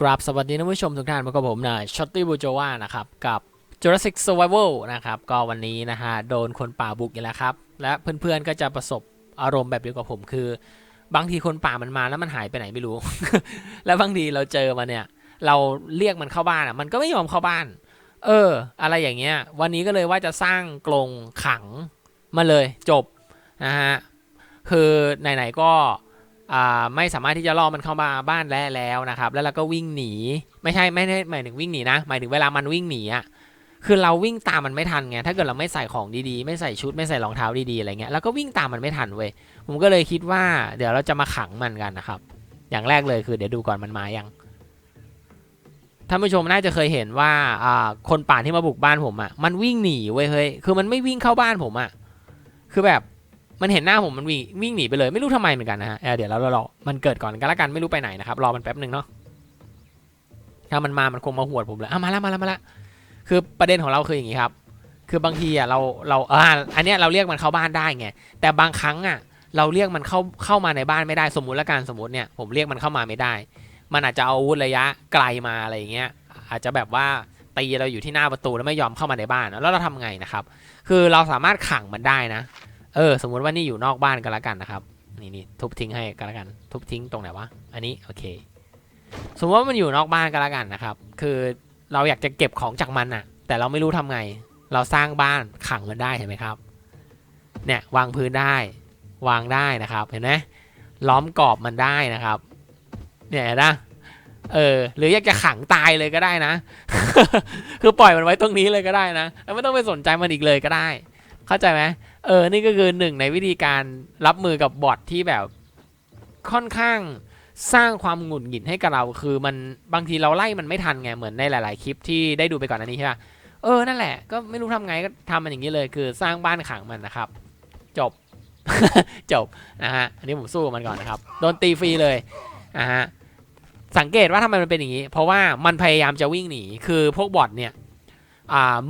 กราบสวัสดีท่านผู้ชมทุกท่านพบกับผมนะช็อตตี้บูโจวานะครับ กับ Jurassic Survival นะครับ ก็วันนี้นะฮะ โดนคนป่าบุกอีกแล้วครับ และเพื่อนๆก็จะประสบอารมณ์แบบเดียวกับผมคือ บางทีคนป่ามันมาแล้วมันหายไปไหนไม่รู้ แล้วบางทีเราเจอมาเนี่ย เราเรียกมันเข้าบ้านอะ มันก็ไม่ยอมเข้าบ้าน เออ อะไรอย่างเงี้ย วันนี้ก็เลยว่าจะสร้างกรงขังมาเลยจบนะฮะคือไหนๆก็ ไม่สามารถที่จะล่อมันเข้ามาบ้านแล้วแล้วนะครับ แล้วเราก็วิ่งหนี ไม่ใช่ไม่ได้หมายถึงวิ่งหนีนะ หมายถึงเวลามันวิ่งหนีอะคือเราวิ่งตามมันไม่ทันไงถ้าเกิดเราไม่ใส่ของดีๆ ไม่ใส่ชุดไม่ใส่รองเท้าดีๆอะไรเงี้ยเราก็วิ่งตามมันไม่ทันเว้ยผมก็เลยคิดว่า เดี๋ยวเราจะมาขังมันกันนะครับ อย่างแรกเลยคือเดี๋ยวดูก่อนมันมายังท่านผู้ชมน่าจะเคยเห็นว่าคนป่าที่มาบุกบ้านผมอะ่ะมันวิ่งหนีเว้ยเฮ้ยคือมันไม่วิ่งเข้าบ้านผมอะคือแบบ มันเห็นหน้าผมมันวิ่งวิ่งหนีไปเลยไม่รู้ทำไมเหมือนกันนะฮะเดี๋ยวเรารอมันเกิดก่อนกันละกันไม่รู้ไปไหนนะครับรอมันแป๊บหนึ่งเนาะถ้ามันมามันคงมาหวดผมเลยอะมาแล้วมาแล้วมาแล้วคือประเด็นของเราคืออย่างนี้ครับ คือบางทีอะเราเราอ่าอันเนี้ยเราเรียกมันเข้าบ้านได้ไงแต่บางครั้งอะเราเรียกมันเข้าเข้ามาในบ้านไม่ได้สมมุติละกันสมมติเนี่ยผมเรียกมันเข้ามาไม่ได้ มันอาจจะเอาอาวุธระยะไกลมาอะไรอย่างเงี้ยอาจจะแบบว่าตีเราอยู่ที่หน้าประตูแล้วไม่ยอมเข้ามาในบ้านแล้วเราทำไงนะครับ คือเราสามารถขังมันได้นะ เออ สมมุติว่านี่อยู่นอกบ้านกันแล้วกันนะครับ นี่นี่ทุบทิ้งให้กันแล้วกัน ทุบทิ้งตรงไหนวะ อันนี้โอเค สมมติว่ามันอยู่นอกบ้านกันแล้วกันนะครับ คือเราอยากจะเก็บของจากมันน่ะแต่เราไม่รู้ทำไง เราสร้างบ้านขังมันได้เห็นไหมครับ เนี่ยวางพื้นได้ วางได้นะครับ เห็นไหมล้อมกรอบมันได้นะครับ เนี่ยนนะเออ หรืออยากจะขังตายเลยก็ได้นะ คือปล่อยมันไว้ตรงนี้เลยก็ได้นะ แล้วไม่ต้องไปสนใจมันอีกเลยก็ได้ เข้าใจไหม เออ นี่ก็คือหนึ่งในวิธีการรับมือกับบอทที่แบบค่อนข้างสร้างความหงุดหงิดให้กับเรา คือมันบางทีเราไล่มันไม่ทันไง เหมือนในหลาย ๆ คลิปที่ได้ดูไปก่อนอันนี้ใช่ปะเออ นั่นแหละ ก็ไม่รู้ทำไงก็ทำมันอย่างนี้เลย คือสร้างบ้านขังมันนะครับ จบ จบนะฮะ อันนี้ผมสู้กับมันก่อนนะครับ โดนตีฟรีเลยนะฮะ สังเกตว่าทำไมมันเป็นอย่างนี้ เพราะว่ามันพยายามจะวิ่งหนี คือพวกบอทเนี่ย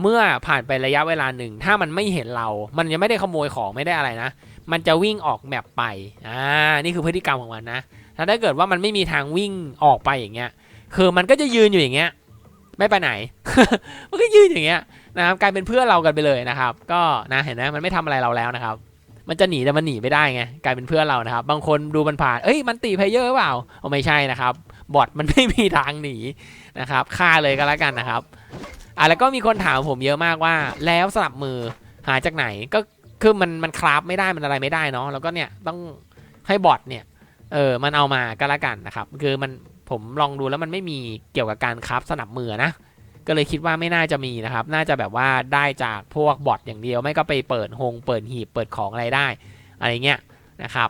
เมื่อผ่านไประยะเวลาหนึ่ง ถ้ามันไม่เห็นเรา มันยังไม่ได้ขโมยของไม่ได้อะไรนะ มันจะวิ่งออกแมปไป อ่า นี่คือพฤติกรรมของมันนะ ถ้าถ้าเกิดว่ามันไม่มีทางวิ่งออกไปอย่างเงี้ย คือมันก็จะยืนอยู่อย่างเงี้ย ไม่ไปไหน มันก็ยืนอย่างเงี้ยนะครับ กลายเป็นเพื่อนเรากันไปเลยนะครับ ก็นะเห็นไหมมันไม่ทำอะไรเราแล้วนะครับ มันจะหนีแต่มันหนีไม่ได้ไง กลายเป็นเพื่อนเรานะครับ บางคนดูมันผ่าน เอ้ย มันตีเพลเยอร์เปล่าเอาไม่ใช่นะครับ บอทมันไม่มีทางหนีนะครับ ฆ่าเลยก็แล้วกันนะครับ อะแล้วก็มีคนถามผมเยอะมากว่า แล้วสลับมือหาจากไหนก็คือมันมันคราฟไม่ได้มันอะไรไม่ได้เนาะแล้วก็เนี่ยต้องให้บอทเนี่ยเออมันเอามาก็แล้วกันนะครับ คือมันผมลองดูแล้วมันไม่มีเกี่ยวกับการคราฟสนับมือนะก็เลยคิดว่าไม่น่าจะมีนะครับ น่าจะแบบว่าได้จากพวกบอทอย่างเดียว ไม่ก็ไปเปิดฮงเปิดหีบเปิดของอะไรได้ อะไรเงี้ยนะครับ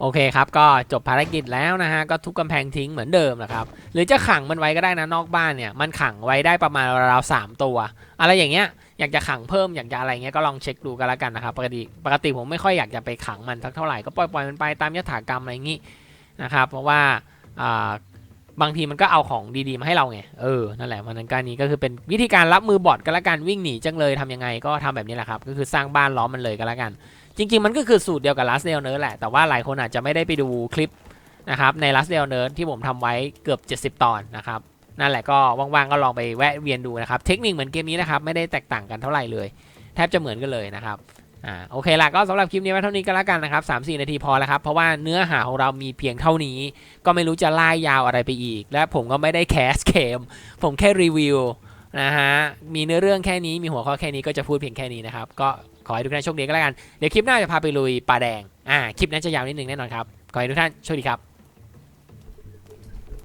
โอเคครับก็จบภารกิจแล้วนะฮะก็ทุบกำแพงทิ้งเหมือนเดิมนะครับ หรือจะขังมันไว้ก็ได้นะนอกบ้านเนี่ยมันขังไว้ได้ประมาณราวสามตัว อะไรอย่างเงี้ยอยากจะขังเพิ่มอยากจะอะไรเงี้ยก็ลองเช็คดูกันแล้วกันนะครับปกติปกติผมไม่ค่อยอยากจะไปขังมันสักเท่าไหร่ก็ปล่อยปล่อยมันไปตามยถากรรมอะไรอย่างงี้นะครับเพราะว่าบางทีมันก็เอาของดีๆมาให้เราไงเออนั่นแหละมันการนี้ก็คือเป็นวิธีการรับมือบอทกันละกันวิ่งหนีจังเลยทำยังไงก็ทำแบบนี้แหละครับก็คือสร้างบ้านล้อมมันเลยกันละกัน จริง ๆ มันก็คือสูตรเดียวกับ Last d a y n e r แหละ แต่ว่าหลายคนอาจจะไม่ได้ไปดูคลิปนะครับใน Last d a y n e r ที่ผมทำไว้เกือบ 70 ตอนนะครับ นั่นแหละก็ว่างๆก็ลองไปแวะเวียนดูนะครับ เทคนิคเหมือนเกมนี้นะครับ ไม่ได้แตกต่างกันเท่าไหร่เลย แทบจะเหมือนกันเลยนะครับอ่าโอเคละก็สำหรับคลิปนี้ไว้เท่านี้ก็แล้วกันนะครับ3-4 นาทีพอแล้วครับ เพราะว่าเนื้อหาของเรามีเพียงเท่านี้ ก็ไม่รู้จะล่ายยาวอะไรไปอีก และผมก็ไม่ได้แคสเกมผมแค่รีวิวนะฮะมีเนื้อเรื่องแค่นี้มีหัวข้อแค่นี้ก็จะพูดเพียงแค่นี้นะครับก็ ขอให้ทุกท่านโชคดีก็แล้วกัน เดี๋ยวคลิปหน้าจะพาไปลุยป่าแดง อ่า คลิปนั้นจะยาวนิดนึงแน่นอนครับ ขอให้ทุกท่านโชคดีครับ